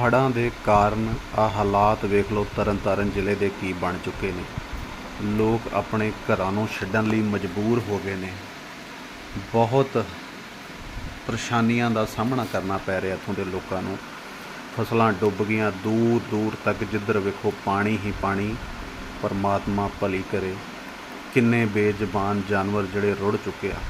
ਹੜ੍ਹਾਂ ਦੇ ਕਾਰਨ ਆ ਹਾਲਾਤ ਵੇਖ ਲਓ, ਤਰਨਤਾਰਨ ਜ਼ਿਲ੍ਹੇ ਦੇ ਕੀ ਬਣ ਚੁੱਕੇ ਨੇ। ਲੋਕ ਆਪਣੇ ਘਰਾਂ ਨੂੰ ਛੱਡਣ ਲਈ ਮਜਬੂਰ ਹੋ ਗਏ ਨੇ। ਬਹੁਤ ਪਰੇਸ਼ਾਨੀਆਂ ਦਾ ਸਾਹਮਣਾ ਕਰਨਾ ਪੈ ਰਿਹਾ ਇੱਥੋਂ ਦੇ ਲੋਕਾਂ ਨੂੰ। ਫਸਲਾਂ ਡੁੱਬ ਗਈਆਂ, ਦੂਰ ਦੂਰ ਤੱਕ ਜਿੱਧਰ ਵੇਖੋ ਪਾਣੀ ਹੀ ਪਾਣੀ, ਪਰਮਾਤਮਾ ਭਲੀ ਕਰੇ। ਕਿੰਨੇ ਬੇਜ਼ਬਾਨ ਜਾਨਵਰ ਜਿਹੜੇ ਰੁੜ ਚੁੱਕੇ ਆ।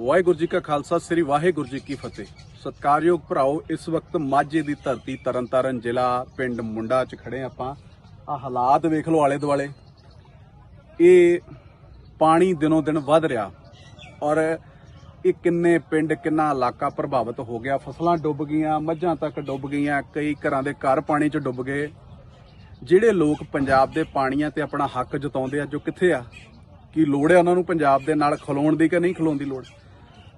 ਵਾਹਿਗੁਰੂ ਜੀ ਕਾ ਖਾਲਸਾ, ਸ੍ਰੀ ਵਾਹਿਗੁਰੂ ਜੀ ਕੀ ਫਤਿਹ। ਸਤਿਕਾਰਯੋਗ ਭਰਾਓ, ਇਸ ਵਕਤ ਮਾਝੇ ਦੀ ਧਰਤੀ ਤਰਨਤਾਰਨ ਜ਼ਿਲ੍ਹਾ ਪਿੰਡ ਮੁੰਡਾ 'ਚ ਖੜੇ ਆਪਾਂ। ਆ ਹਾਲਾਤ ਵੇਖ ਲਓ ਆਲੇ ਦੁਆਲੇ। ਇਹ ਪਾਣੀ ਦਿਨੋਂ ਦਿਨ ਵੱਧ ਰਿਹਾ ਔਰ ਇਹ ਕਿੰਨੇ ਪਿੰਡ, ਕਿੰਨਾ ਇਲਾਕਾ ਪ੍ਰਭਾਵਿਤ ਹੋ ਗਿਆ। ਫਸਲਾਂ ਡੁੱਬ ਗਈਆਂ, ਮੱਝਾਂ ਤੱਕ ਡੁੱਬ ਗਈਆਂ, ਕਈ ਘਰਾਂ ਦੇ ਘਰ ਪਾਣੀ 'ਚ ਡੁੱਬ ਗਏ। ਜਿਹੜੇ ਲੋਕ ਪੰਜਾਬ ਦੇ ਪਾਣੀਆਂ ਤੇ ਆਪਣਾ ਹੱਕ ਜਤਾਉਂਦੇ ਆ, ਜੋ ਕਿੱਥੇ ਆ? ਕੀ ਲੋੜ ਹੈ ਉਹਨਾਂ ਨੂੰ ਪੰਜਾਬ ਦੇ ਨਾਲ ਖਲੋਣ ਦੀ ਕਿ ਨਹੀਂ ਖਲੋਣ ਦੀ ਲੋੜ?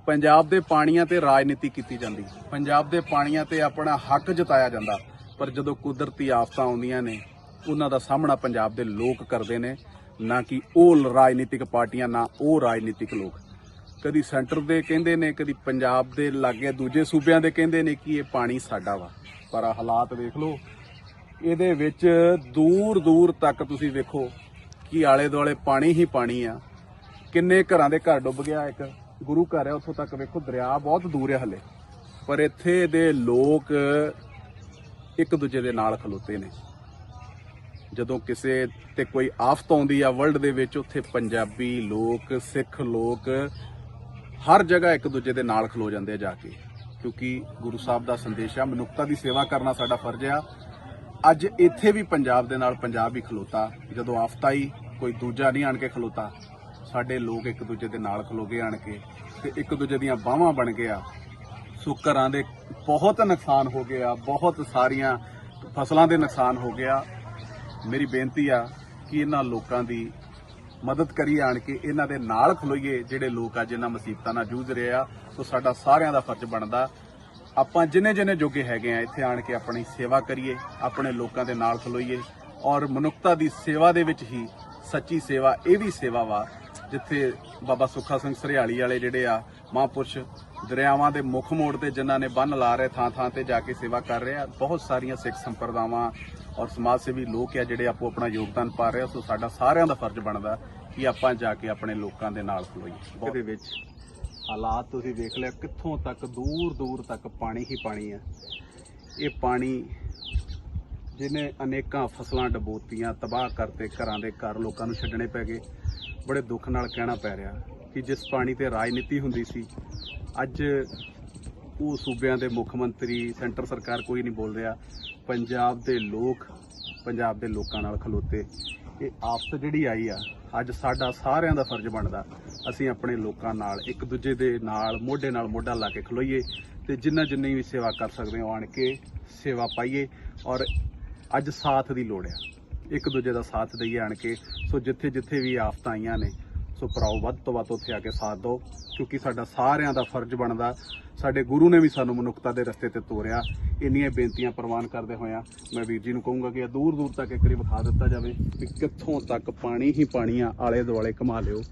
ਪੰਜਾਬ ਦੇ ਪਾਣੀਆਂ ਤੇ ਰਾਜਨੀਤੀ ਕੀਤੀ ਜਾਂਦੀ। ਪੰਜਾਬ ਦੇ ਪਾਣੀਆਂ ਤੇ ਆਪਣਾ ਹੱਕ ਜਤਾਇਆ ਜਾਂਦਾ। ਪਰ ਜਦੋਂ ਕੁਦਰਤੀ ਆਫਤਾਂ ਆਉਂਦੀਆਂ ਨੇ, ਉਹਨਾਂ ਦਾ ਸਾਹਮਣਾ ਪੰਜਾਬ ਦੇ ਲੋਕ ਕਰਦੇ ਨੇ। ਨਾ ਕਿ ਉਹ ਰਾਜਨੀਤਿਕ ਪਾਰਟੀਆਂ, ਨਾ ਉਹ ਰਾਜਨੀਤਿਕ ਲੋਕ। ਕਦੀ ਸੈਂਟਰ ਦੇ ਕਹਿੰਦੇ ਨੇ, ਕਦੀ ਪੰਜਾਬ ਦੇ ਲਾਗੇ ਦੂਜੇ ਸੂਬਿਆਂ ਦੇ ਕਹਿੰਦੇ ਨੇ ਕਿ ਇਹ ਪਾਣੀ ਸਾਡਾ ਵਾ। ਪਰ ਆਹ ਹਾਲਾਤ ਵੇਖ ਲਓ, ਇਹਦੇ ਵਿੱਚ ਦੂਰ ਦੂਰ ਤੱਕ ਤੁਸੀਂ ਵੇਖੋ ਕਿ ਆਲੇ ਦੁਆਲੇ ਪਾਣੀ ਹੀ ਪਾਣੀ ਆ। ਕਿੰਨੇ ਘਰਾਂ ਦੇ ਘਰ ਡੁੱਬ ਗਿਆ ਇੱਕ। ਗੁਰੂ ਘਰ ਹੈ, ਉੱਥੋਂ ਤੱਕ ਵੇਖੋ, ਦਰਿਆ ਬਹੁਤ ਦੂਰ ਹੈ ਹਲੇ। ਪਰ ਇੱਥੇ ਦੇ ਲੋਕ ਇੱਕ ਦੂਜੇ ਦੇ ਨਾਲ ਖਲੋਤੇ ਨੇ। ਜਦੋਂ ਕਿਸੇ ਤੇ ਕੋਈ ਆਫਤ ਆਉਂਦੀ ਆ ਵਰਲਡ ਦੇ ਵਿੱਚ, ਉੱਥੇ ਪੰਜਾਬੀ ਲੋਕ, ਸਿੱਖ ਲੋਕ ਹਰ ਜਗ੍ਹਾ ਇੱਕ ਦੂਜੇ ਦੇ ਨਾਲ ਖਲੋ ਜਾਂਦੇ ਆ ਜਾ ਕੇ। ਕਿਉਂਕਿ ਗੁਰੂ ਸਾਹਿਬ ਦਾ ਸੰਦੇਸ਼ ਆ, ਮਨੁੱਖਤਾ ਦੀ ਸੇਵਾ ਕਰਨਾ ਸਾਡਾ ਫਰਜ਼ ਆ। ਅੱਜ ਇੱਥੇ ਵੀ ਪੰਜਾਬ ਦੇ ਨਾਲ ਪੰਜਾਬ ਹੀ ਖਲੋਤਾ। ਜਦੋਂ ਆਫਤ ਆਈ, ਕੋਈ ਦੂਜਾ ਨਹੀਂ ਆਣ ਕੇ ਖਲੋਤਾ। ਸਾਡੇ ਲੋਕ ਇੱਕ ਦੂਜੇ ਦੇ ਨਾਲ ਖਲੋ ਗਏ ਆਣ ਕੇ ਤੇ ਇੱਕ ਦੂਜੇ ਦੀਆਂ ਬਾਹਾਂ ਬਣ ਗਿਆ ਸੋ ਘਰਾਂ ਦੇ ਬਹੁਤ ਨੁਕਸਾਨ ਹੋ ਗਿਆ ਬਹੁਤ ਸਾਰੀਆਂ ਫਸਲਾਂ ਦੇ ਨੁਕਸਾਨ ਹੋ ਗਿਆ ਮੇਰੀ ਬੇਨਤੀ ਆ ਕਿ ਇਹਨਾਂ ਲੋਕਾਂ ਦੀ ਮਦਦ ਕਰੀ ਆਣ ਕੇ ਇਹਨਾਂ ਦੇ ਨਾਲ ਖਲੋਈਏ, ਜਿਹੜੇ ਲੋਕ ਅੱਜ ਇਹਨਾਂ ਮੁਸੀਬਤਾਂ ਨਾਲ ਜੂਝ ਰਹੇ ਆ। ਸੋ ਸਾਡਾ ਸਾਰਿਆਂ ਦਾ ਫਰਜ਼ ਬਣਦਾ, ਆਪਾਂ ਜਿੰਨੇ ਜਿੰਨੇ ਜੋਗੇ ਹੈਗੇ ਆ, ਇੱਥੇ ਆਣ ਕੇ ਆਪਣੀ ਸੇਵਾ ਕਰੀਏ, ਆਪਣੇ ਲੋਕਾਂ ਦੇ ਨਾਲ ਖਲੋਈਏ। ਔਰ ਮਨੁੱਖਤਾ ਦੀ ਸੇਵਾ ਦੇ ਵਿੱਚ ਹੀ ਸੱਚੀ ਸੇਵਾ, ਇਹ ਵੀ ਸੇਵਾ ਵਾ। ਜਿੱਥੇ ਬਾਬਾ ਸੁੱਖਾ ਸਿੰਘ ਸਰਿਆਲੀ ਵਾਲੇ ਜਿਹੜੇ ਆ ਮਹਾਂਪੁਰਸ਼ ਦਰਿਆਵਾਂ ਦੇ ਮੁੱਖ ਮੋੜ ਤੇ ਜਿਨ੍ਹਾਂ ਨੇ ਬੰਨ ਲਾ ਰਹੇ ਥਾਂ ਥਾਂ ਤੇ ਜਾ ਕੇ ਸੇਵਾ ਕਰ ਰਹੇ ਆ, ਬਹੁਤ ਸਾਰੀਆਂ ਸਿੱਖ ਸੰਪਰਦਾਵਾਂ ਔਰ ਸਮਾਜ ਸੇਵੀ ਲੋਕ ਆ ਜਿਹੜੇ ਆਪੋ ਆਪਣਾ ਯੋਗਦਾਨ ਪਾ ਰਹੇ ਆ, ਸੋ ਸਾਡਾ ਸਾਰਿਆਂ ਦਾ ਫਰਜ਼ ਬਣਦਾ ਕਿ ਆਪਾਂ ਜਾ ਕੇ ਆਪਣੇ ਲੋਕਾਂ ਦੇ ਨਾਲ ਖਲੋਈਏ। ਇਹਦੇ ਵਿੱਚ ਹਾਲਾਤ ਤੁਸੀਂ ਦੇਖ ਲਿਆ, ਕਿੱਥੋਂ ਤੱਕ ਦੂਰ ਦੂਰ ਤੱਕ ਪਾਣੀ ਹੀ ਪਾਣੀ ਆ। ਇਹ ਪਾਣੀ ਜਿਹਨੇ ਅਨੇਕਾਂ ਫਸਲਾਂ ਡਬੋਤੀਆਂ, ਤਬਾਹ ਕਰਤੇ ਘਰਾਂ ਦੇ ਘਰ ਲੋਕਾਂ ਨੂੰ ਛੱਡਣੇ ਪੈ ਗਏ। ਬੜੇ ਦੁੱਖ ਨਾਲ ਕਹਿਣਾ ਪੈ ਰਿਹਾ ਕਿ ਜਿਸ ਪਾਣੀ ਤੇ ਰਾਜਨੀਤੀ ਹੁੰਦੀ ਸੀ, ਅੱਜ ਉਹ ਸੂਬਿਆਂ ਦੇ ਮੁੱਖ ਮੰਤਰੀ, ਸੈਂਟਰ ਸਰਕਾਰ ਕੋਈ ਨਹੀਂ ਬੋਲ ਰਿਹਾ। ਪੰਜਾਬ ਦੇ ਲੋਕ, ਪੰਜਾਬ ਦੇ ਲੋਕਾਂ ਨਾਲ ਖਲੋਤੇ। ਇਹ ਆਪਸ ਜਿਹੜੀ ਆਈ ਆ, ਅੱਜ ਸਾਡਾ ਸਾਰਿਆਂ ਦਾ ਫਰਜ਼ ਬਣਦਾ। ਅਸੀਂ ਆਪਣੇ ਲੋਕਾਂ ਨਾਲ, ਇੱਕ ਦੂਜੇ ਦੇ ਨਾਲ, ਮੋਢੇ ਨਾਲ ਮੋਢਾ ਲਾ ਕੇ ਖਲੋਈਏ ਤੇ ਜਿੰਨਾ ਜਿੰਨੀ ਵੀ ਸੇਵਾ ਕਰ ਸਕਦੇ ਹੋ ਆਣ ਕੇ ਸੇਵਾ ਪਾਈਏ ਔਰ ਅੱਜ ਸਾਥ ਦੀ ਲੋੜ ਆ। ਇੱਕ ਦੂਜੇ ਦਾ ਸਾਥ ਦਈਏ ਆਣ ਕੇ। ਸੋ ਜਿੱਥੇ ਜਿੱਥੇ ਵੀ ਆਫਤਾਂ ਆਈਆਂ ਨੇ, ਸੋ ਭਰਾਓ, ਵੱਧ ਤੋਂ ਵੱਧ ਉੱਥੇ ਆ ਕੇ ਸਾਥ ਦਿਓ, ਕਿਉਂਕਿ ਸਾਡਾ ਸਾਰਿਆਂ ਦਾ ਫਰਜ਼ ਬਣਦਾ, ਸਾਡੇ ਗੁਰੂ ਨੇ ਵੀ ਸਾਨੂੰ ਮਨੁੱਖਤਾ ਦੇ ਰਸਤੇ ਤੇ ਤੋਰਿਆ। ਇੰਨੀਆਂ ਬੇਨਤੀਆਂ ਪ੍ਰਵਾਨ ਕਰਦੇ ਹੋਇਆਂ ਮੈਂ ਵੀਰ ਜੀ ਨੂੰ ਕਹੂੰਗਾ ਕਿ ਇਹ ਦੂਰ ਦੂਰ ਤੱਕ ਇੱਕ ਵਾਰੀ ਵਿਖਾ ਦਿੱਤਾ ਜਾਵੇ ਕਿ ਕਿੱਥੋਂ ਤੱਕ ਪਾਣੀ ਹੀ ਪਾਣੀ ਆ ਆਲੇ ਦੁਆਲੇ ਘੁਮਾ ਲਿਓ।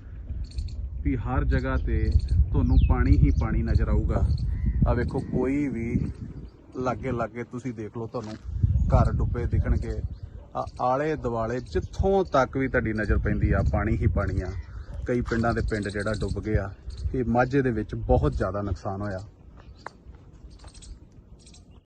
ਵੀ ਹਰ ਜਗ੍ਹਾ ਤੇ ਤੁਹਾਨੂੰ ਪਾਣੀ ਹੀ ਪਾਣੀ ਨਜ਼ਰ ਆਊਗਾ। ਆ ਵੇਖੋ, ਕੋਈ ਵੀ ਲਾਗੇ ਲਾਗੇ ਤੁਸੀਂ ਦੇਖ ਲਓ ਤੁਹਾਨੂੰ ਘਰ ਡੁੱਬੇ ਦਿਖਣਗੇ। ਆ ਆਲੇ ਦੁਆਲੇ ਜਿੱਥੋਂ ਤੱਕ ਵੀ ਤੁਹਾਡੀ ਨਜ਼ਰ ਪੈਂਦੀ ਆ, ਪਾਣੀ ਹੀ ਪਾਣੀ ਆ। ਕਈ ਪਿੰਡਾਂ ਦੇ ਪਿੰਡ ਜਿਹੜਾ ਡੁੱਬ ਗਿਆ, ਇਹ ਮਾਝੇ ਦੇ ਵਿੱਚ ਬਹੁਤ ਜ਼ਿਆਦਾ ਨੁਕਸਾਨ ਹੋਇਆ।